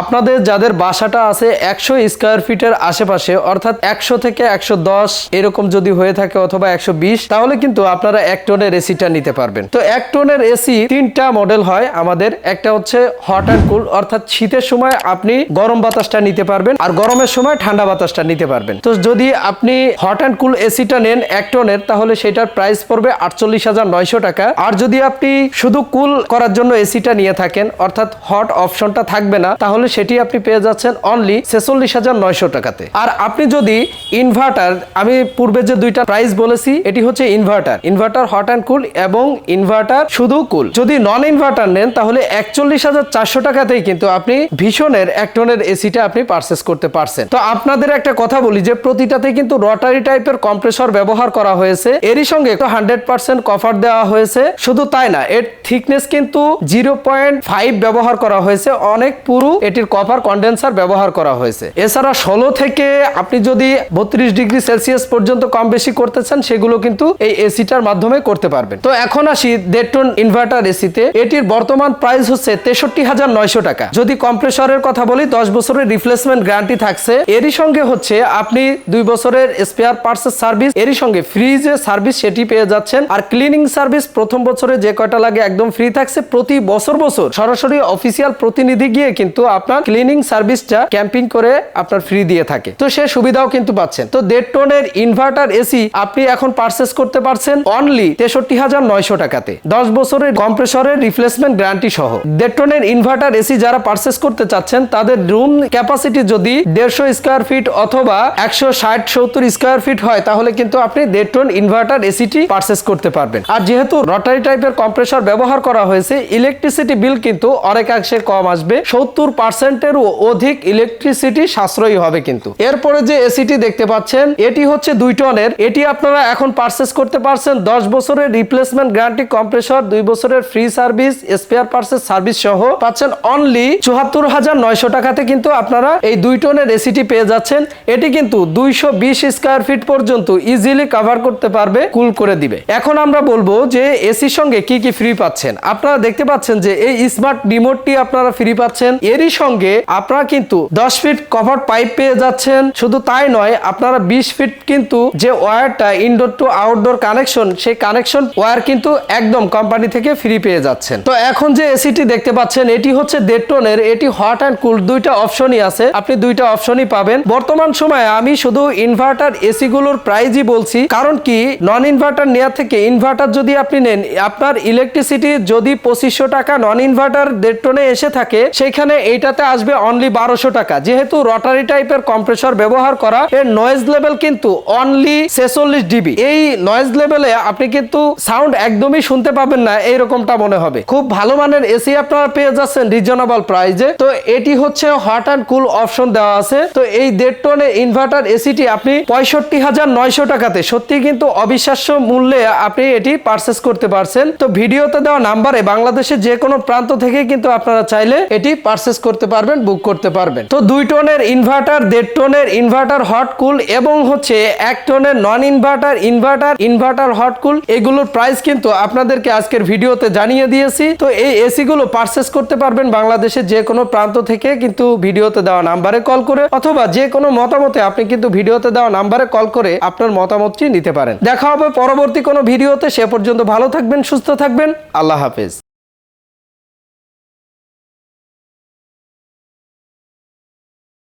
আপনাদের যাদের বাসাটা আছে একশো স্কোয়ার ফিটের আশেপাশে, অর্থাৎ একশো থেকে একশো দশ এরকম যদি হয়ে থাকে অথবা একশো বিশ, তাহলে কিন্তু আপনারা এক টনের এসিটা নিতে পারবেন। তো এক টনের এসি তিনটা মডেল হয় আমাদের। একটা হচ্ছে হট অ্যান্ড কুল অর্থাৎ শীতের সময় আপনি গরম বাতাসটা নিতে পারবেন আর গরমের সময় ঠান্ডা বাতাসটা নিতে পারবেন। তো যদি আপনি হট অ্যান্ড কুল এসিটা নেন এক টনের তাহলে সেটার প্রাইস পড়বে আটচল্লিশ হাজার নয়শো টাকা। আর যদি আপনি শুধু কুল করার জন্য এসিটা নিয়ে থাকেন, অর্থাৎ হট অপশনটা থাকবে না, তাহলে সেটি আপনি পেয়ে যাচ্ছেন অনলি ছেচল্লিশ হাজার নয়শো টাকাতে। আর আপনি যদি ইনভার্টার আমি পূর্বে যে দুইটা প্রাইস বলেছি, এটি হচ্ছে inverter inverter hot and cool এবং ইনভার্টার শুধু কুল যদি নন ইনভার্টার নেন, তাহলে একচল্লিশ হাজার চারশো টাকাতেই কিন্তু আপনি ভীষণের এক টনের এসিটা আপনি পারচেস করতে পারছেন। তো আপনাদের একটা কথা বলি যে প্রতিটাতে কিন্তু রটারি টাইপের কম্প্রেসর ব্যবহার করা হয়েছে। এরই সঙ্গে হান্ড্রেড পার্সেন্ট কভার দেওয়া হয়েছে। শুধু তাই না, এর থিকনেস কিন্তু জিরো পয়েন্ট ফাইভ ব্যবহার করা হয়েছে। অনেক পুরু এটির কভার কন্ডেন্সার ব্যবহার করা হয়েছে। এছাড়া ষোলো থেকে আপনি যদি বত্রিশ ডিগ্রি সেলসিয়াস পর্যন্ত কম বেশি করতে চান, সেগুলো কিন্তু এই এসিটার মাধ্যমে করতে পারবেন। তো এখন আসি দেড় টন ইনভার্টার এসিতে। এটির বর্তমান প্রাইস হচ্ছে তেষট্টি হাজার নয়শো টাকা। যদি কম্প্রেসরের কথা বলি, দশ বছরের রিপ্লেসমেন্ট গ্যারান্টি থাকছে। এরই সঙ্গে হচ্ছে আপনি দুই বছরের স্পেয়ার পার্টসের সার্ভিস এরই সঙ্গে ফ্রি যে সার্ভিস সেটি পেয়ে যাচ্ছেন। আর ক্লিনিং সার্ভিস প্রথম বছরে যে কয়টা লাগে একদম ফ্রি থাকছে। প্রতি বছর বছর সরাসরি অফিসিয়াল প্রতিনিধি গিয়ে কিন্তু আপনার ক্লিনিং সার্ভিসটা ক্যাম্পিং করে আপনার ফ্রি দিয়ে থাকে। তো সে সুবিধাও কিন্তু পাচ্ছেন। তো দেড় টনের ইনভার্টার এসি আপনি এখন পারচেস করতে পারছেন অনলি তেষট্টি হাজার নয়শো টাকাতে। দশ বছরের কম্প্রেসরের রিপ্লেসমেন্ট গ্যারান্টি সহ। দেড় টনের ইনভার্টার এসি যারা পারচেস করতে চাচ্ছেন, তাদের রুম ক্যাপাসিটি যদি দেড়শো স্কোয়ার ফিট অথবা একশো ষাট সত্তর স্কোয়ার ফিট হয়, তাহলে কিন্তু আপনি দেড় টন ইনভার্টার এসিটি পারচেস করতে পারবেন। আর যেহেতু রটারি টাইপের কম্প্রেসর ব্যবহার করা হয়েছে ইলেকট্রিসিটি বিল কিন্তু অনেকাংশে কম আসবে। সত্তর পার্সেন্টেরও অধিক ইলেকট্রিসিটি সাশ্রয়ী হবে কিন্তু। এরপরে যে এসিটি দেখতে পাচ্ছেন, এটি হচ্ছে দুই টনের। এটি আপনারা এখন পারচেস করতে পারছেন দশ বছরের রিপ্লেসমেন্ট গ্যারান্টি কম্প্রেসর দুই বছরের free service spare parts service সহ। পাচ্ছেন অনলি চুয়াত্তর হাজার নয়শো টাকাতে কিন্তু আপনারা এই দুই টনের এসিটি পেয়ে যাচ্ছেন। এটি কিন্তু দুইশো বিশ স্কোয়ার ফিট পর্যন্ত ইজিলি কভার করতে পারবে কুল করে দিবে। এখন আমরা বলব যে এসির সঙ্গে কি কি ফ্রি পাচ্ছেন। আপনারা দেখতে পাচ্ছেন যে এই স্মার্ট রিমোটটি আপনারা ফ্রি পাচ্ছেন। এরই সঙ্গে আপনারা কিন্তু দশ ফিট কভার পাইপ পেয়ে যাচ্ছেন। শুধু তাই নয়, আপনারা বিশ ফিট কিন্তু যে ওয়্যারটা ইনডোর টু আউটডোর কানেকশন সেই কানেকশন ওয়্যার কিন্তু একদম কোম্পানি থেকে ফ্রি পেয়ে যাচ্ছেন। তো এখন যে এসিটি দেখতে পাচ্ছেন, এটি হচ্ছে দেড় টনের এটি হট অ্যান্ড কুল দুইটা অপশনই আছে। আপনি দুইটা অপশনই পাবেন। বর্তমান সময়ে আমি শুধু ইনভার্টার এসি গুলোর প্রাইজই বলছি, কারণ কি? নন ইনভার্টার নেওয়ার থেকে ইনভার্টার যদি আপনি নেন, আপনার ইলেকট্রিসিটি যদি পঁচিশশো টাকা নন ইনভার্টার দেড় টনে এসে থাকে সেখানে এইটাতে আসবে অনলি বারোশো টাকা। যেহেতু রটারি টাইপের কম্প্রেসর ব্যবহার করা, এর নয়েজ লেভেল কিন্তু অনলি ছেচল্লিশ ডিবি এই নয়েজ লেভেলে আপনি কিন্তু সাউন্ড একদমই শুনতে পাবেন না, এইরকমটা মনে হবে। খুব ভালো মানের এসি আপনারা পেয়ে যাচ্ছেন রিজনেবল প্রাইজে তো এটি হচ্ছে হট অ্যান্ড কুল অপশন দেওয়া আছে। তো এই দেড় টনের ইনভার্টার এসিটি আপনি পঁয়ষট্টি হাজার নয়শো টাকাতে সত্যি কিন্তু অবিশ্বাস্য মূল্যে আপনি এটি পারচেস করতে পারছেন। তো ভিডিওতে দেওয়া নাম্বারে বাংলাদেশের যে কোনো প্রান্ত থেকে কিন্তু আপনারা চাইলে এটি পারচেস করতে পারবেন বুক করতে পারবেন। তো দুই টনের ইনভার্টার দেড় টনের ইনভার্টার হট কুল এবং হচ্ছে এক টনের non inverter inverter inverter hot cool এগুলোর প্রাইস কিন্তু আপনাদেরকে আজকের ভিডিওতে জানিয়ে দিয়েছি। তো এই এসি গুলো পারচেস করতে পারবেন বাংলাদেশের যে কোনো প্রান্ত থেকে কিন্তু ভিডিওতে দেওয়া নাম্বারে কল করে অথবা যে কোনো মতামতে আপনি কিন্তু ভিডিওতে দেওয়া নাম্বারে কল করে আপনার মতামতটি নিতে পারেন। দেখা হবে পরবর্তী কোনো ভিডিওতে। সে পর্যন্ত ভালো থাকবেন, সুস্থ থাকবেন। আল্লাহ হাফেজ।